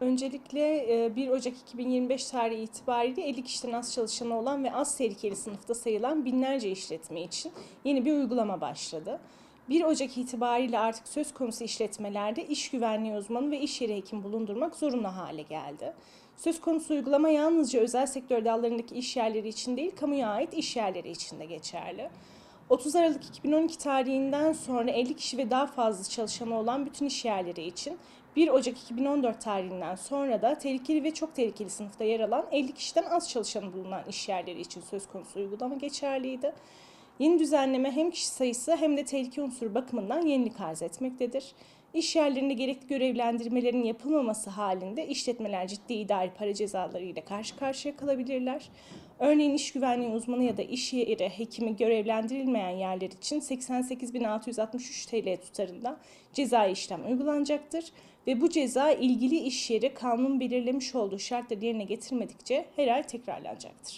Öncelikle e, 1 Ocak 2025 tarihi itibariyle 50 kişiden az çalışanı olan ve az tehlikeli sınıfta sayılan binlerce işletme için yeni bir uygulama başladı. 1 Ocak itibariyle artık söz konusu işletmelerde iş güvenliği uzmanı ve iş yeri hekim bulundurmak zorunlu hale geldi. Söz konusu uygulama yalnızca özel sektör dallarındaki iş yerleri için değil, kamuya ait iş yerleri için de geçerli. 30 Aralık 2012 tarihinden sonra 50 kişi ve daha fazla çalışanı olan bütün iş yerleri için 1 Ocak 2014 tarihinden sonra da tehlikeli ve çok tehlikeli sınıfta yer alan 50 kişiden az çalışanı bulunan iş yerleri için söz konusu uygulama geçerliydi. Yeni düzenleme hem kişi sayısı hem de tehlike unsuru bakımından yenilik arz etmektedir. İş yerlerinde gerekli görevlendirmelerin yapılmaması halinde işletmeler ciddi idari para cezaları ile karşı karşıya kalabilirler. Örneğin iş güvenliği uzmanı ya da iş yeri hekimi görevlendirilmeyen yerler için 88.663 TL tutarında cezai işlem uygulanacaktır ve bu ceza ilgili iş yeri kanun belirlemiş olduğu şartları yerine getirmedikçe her ay tekrarlanacaktır.